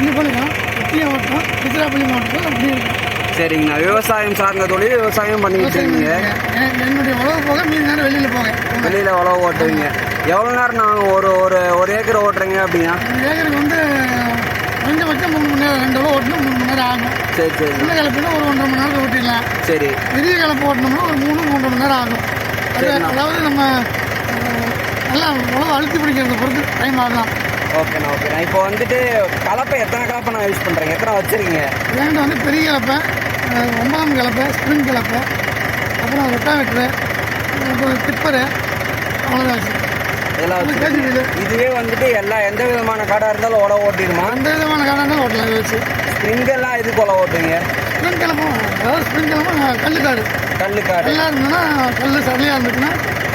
இன்னிப்பாளையம் முக்கிய மாவட்டம் திருச்சிராப்பள்ளி மாவட்டத்தில் அப்படி இருக்கும். சரிங்கண்ணா விவசாயம் சார்ந்த தொழில் விவசாயம் பண்ணிக்கிட்டு இருக்கீங்க. என்னுடைய உழவு போக மீதி நேரம் வெளியில் போங்க வெளியில் உழவு ஓட்டுவீங்க. எவ்வளோ நேரம் நான் ஒரு ஒரு ஒரு ஏக்கர் ஓட்டுறீங்க அப்படின்னா? ஏக்கருக்கு வந்து குறைஞ்சபட்சம் மூணு மணி நேரம் ரெண்டு ஓட்டணும் மூணு மணி நேரம் ஆகும். சரி சரி. சின்ன கலப்பினா ஒரு ஒன்றரை மணி நேரத்தில் ஓட்டிடலாம். சரி. பெரிய கலப்பு ஓட்டணும்னா ஒரு மூணு மூன்றரை மணி நேரம் ஆகும். அதாவது நம்ம நல்லா உழவு அழுத்தி பிடிக்கிறத பொறுத்து டைம் ஆகலாம். ஓகேண்ணா ஓகேண்ணா இப்போ வந்துட்டு கலப்பை எத்தனை கலப்பை நான் யூஸ் பண்ணுறேங்க எத்தனை வச்சுருக்கீங்க? என்கிட்ட வந்து பெரிய கலப்பை ஒன்பதாம் கலப்பை ஸ்ப்ரிங் கலப்பை அப்புறம் ரொட்டாவேட்டரு அப்புறம் டிப்பரு அவ்வளோதான் வச்சு இதெல்லாம் இதுவே வந்துட்டு எல்லா எந்த விதமான காடாக இருந்தாலும் உழவு ஓட்டிடுமா? அந்த விதமான காடாக ஓட்டலாம் இதை வச்சு. ஸ்ப்ரிங்கெல்லாம் எதுக்கு உழவு ஓட்டுவீங்க ஸ்ப்ரிங் கலப்பும் அதாவது ஸ்ப்ரிங் கலப்பும் கல்லுக்காடு. கல்லு காடு கல்லாக இருந்ததுன்னா கல் சதையாக இருந்துச்சுன்னா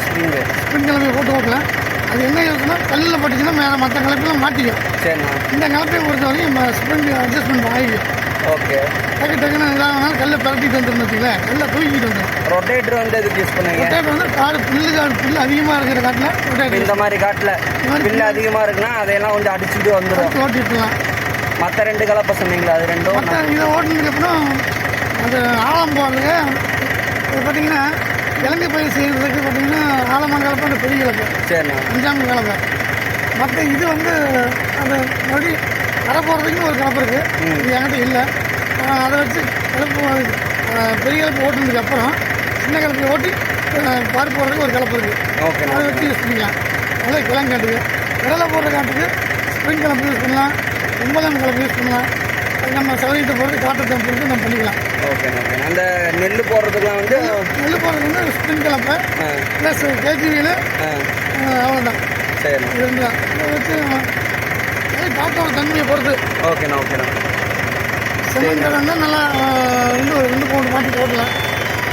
ஸ்ப்ரிங்கு ஸ்ப்ரிங் கலப்பையை போட்டு ஓட்டலாம். அது என்ன இருக்குன்னா கல்லில் பட்டுச்சுன்னா மேலே மற்ற கலப்பெல்லாம் மாட்டிக்கும். சரிண்ணா. இந்த கலப்பையை பொறுத்த வரைக்கும் நம்ம ஸ்ப்ரிங் அட்ஜஸ்ட்மெண்ட் ஆகிக்கும் ஓகே. டக்கு டக்குன்னு இதாகனாலும் கல்லை பரட்டிட்டு வந்துடும் வச்சுக்கலேன் கல்லை தூக்கிட்டு வந்துடும் ரொட்டேட்டர் வந்து எதுக்கு யூஸ் பண்ணுவீங்க? ரொட்டேட் வந்து காடு புல்லு காடு புல்லு அதிகமாக இருக்கிற காட்டில் ரொட்டேட் இந்த மாதிரி காட்டில் பில்லு அதிகமாக இருக்குன்னா அதையெல்லாம் கொஞ்சம் அடிச்சுட்டு வந்துடும் ஓட்டிட்டுலாம் மற்ற ரெண்டு கலப்பை சொன்னீங்களா அது ரெண்டும்? மற்ற இதை ஓட்டினதுக்கு அப்புறம் அது ஆழம் போடுறதுக்கு இது பார்த்தீங்கன்னா இலங்கை பயிர் செய்கிறதுக்கு பார்த்தீங்கன்னா ஆழமான கலப்பை அந்த பெரிய கலப்பை. சரிண்ணா. அஞ்சாம் கலப்பை. மற்ற இது வந்து அந்த மறுபடி கரை போடுறதுக்குன்னு ஒரு கலப்பு இருக்குது இது என்கிட்ட இல்லை. அதை வச்சு கலப்பு பெரிய கலப்பு ஓட்டுனதுக்கு அப்புறம் சின்ன கலப்பை ஓட்டி பார் போடுறதுக்கு ஒரு கலப்பு இருக்குது அதை வச்சு யூஸ் பண்ணிக்கலாம். அதே கிழங்காட்டுக்கு கடலை போடுற காட்டுக்கு ஸ்ப்ரிங் கலப்பு யூஸ் பண்ணலாம். ஒன்பதாம் கலப்பு யூஸ் பண்ணலாம். நம்ம சதவீதத்தை பொறுத்து காட்டத்தை பொறுத்து நம்ம பண்ணிக்கலாம். ஓகேண்ணா ஓகேண்ணா அந்த நெல் போடுறதுக்குலாம் வந்து நெல் போடுறது வந்து ஸ்ப்ரிங் கலப்பை ப்ளஸ் கேஜிவியில் அவ்வளோதான் இது ரெண்டு தான். வச்சு காட்டோட தன்மையை பொறுத்து. ஓகேண்ணா ஓகேண்ணா செம்மண் இருந்தால் நல்லா ரெண்டு ரெண்டு பவுண்டு மாட்டி இல்லை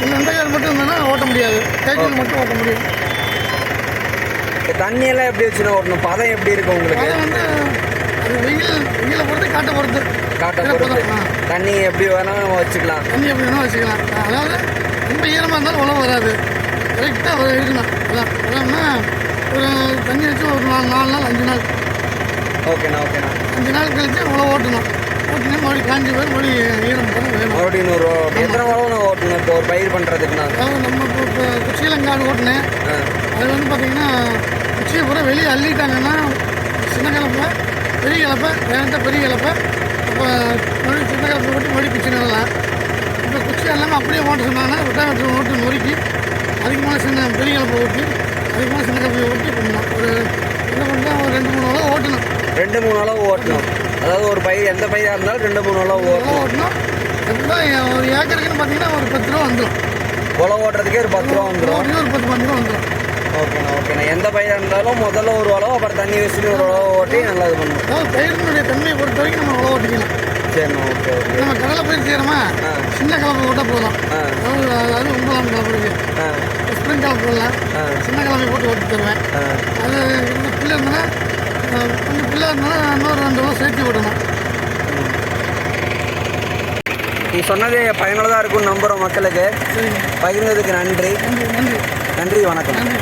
இந்த கார் மட்டும் இருந்ததுன்னா ஓட்ட முடியாது. கேஜிவில் மட்டும் ஓட்ட முடியும். தண்ணியெல்லாம் எப்படி வச்சுன்னா ஓட்டணும்? பதம் எப்படி இருக்கும் உங்களுக்கு? அது வந்து அது வெயில் வெயிலை பொறுத்து காட்டை பொறுத்து. காட்டை பொறுத்து. தண்ணி எப்படி வேணாலும் நம்ம வச்சுக்கலாம். தண்ணி எப்படி வேணால் வச்சுக்கலாம். அதாவது ரொம்ப ஈரமாக இருந்தாலும் உழவு வராது. கரெக்டாக இருக்கணும். அதான். அதாம்னா ஒரு தண்ணி வச்சு ஒரு நாலு நாலு நாள் அஞ்சு நாள். ஓகேண்ணா ஓகேண்ணா. அஞ்சு நாள் கழிச்சு உழவு ஓட்டணும். ஓட்டினா மறுபடியும் காஞ்சி போய் மறுபடியும் ஈரம் வேணும். மறுபடியும் நூறு எத்தனை உழவு நான் ஓட்டணும்? இப்போ ஒரு பயிர் பண்ணுறதுக்குண்ணா அதாவது நம்ம இப்போ இப்போ குச்சியிலங்காடு ஓட்டினேன். அது வந்து பார்த்தீங்கன்னா குச்சியை பூரா வெளியே அள்ளிட்டாங்கன்னா சின்ன கலப்பை பெரிய கலப்பை வேணுட்ட பெரிய கலப்பை மறுபடியும் சின்ன கலப்பை ஓட்டி மறுபடியும் குச்சி நடலாம். இப்போ குச்சி எல்லாமே அப்படியே ஓட்ட சொன்னாங்கன்னா விட்டாமட்டு ஓட்டு நொறுக்கி அதுக்கு மேலே சின்ன பெரிய கலப்பை ஓட்டி அதுக்கு மேலே சின்ன கலப்பை ஓட்டி பண்ணலாம். ஒரு என்ன பண்ணலாம்? ஒரு ரெண்டு மூணு அளவு ஓட்டணும். ரெண்டு மூணு அளவு ஓட்டணும். அதாவது ஒரு பயிர் எந்த பயிராக இருந்தாலும் ரெண்டு மூணு அளவு ஓட்டணும். ஓட்டணும். எப்படின்னா ஒரு ஏக்கருக்குன்னு பார்த்தீங்கன்னா ஒரு பத்து ரூபா வந்துடும் உழவு ஓட்டுறதுக்கே ஒரு பத்து ரூபா வந்துடும் ஒரு பத்து பத்து ரூபா வந்துடும் ஓகேண்ணா ஓகேண்ணா. எந்த பயிராக இருந்தாலும் முதல்ல ஒரு அளவு அப்புறம் தண்ணி வச்சுட்டு ஒரு அளவு ஓட்டி நல்லா இது அதாவது பயிரினுடைய தன்மையை பொறுத்த வரைக்கும் நம்ம உழவு ஓட்டிக்கலாம் சரிண்ணா ஓகே ஓகே நம்ம கடலை பயிர் செய்கிறோமா. சின்ன கலப்பை போட்டால் போதும். அதாவது அதாவது ஒன்பதாம் கலப்பை இருக்கு. ஆ. ஸ்ப்ரிங் கலப்பை போடலாம். சின்ன கலப்பை போட்டு ஓட்டி தருவேன். அது பிள்ளை அஹ், கொஞ்சம் பிள்ளை இருந்ததுன்னா இன்னொரு ரெண்டு ரூபா சேர்த்து விடணும். நீ சொன்னது பயனுள்ளதாக இருக்கும்னு நம்புகிறோம் மக்களுக்கு. பகிர்ந்ததுக்கு நன்றி. நன்றி நன்றி. நன்றி வணக்கம். நன்றி.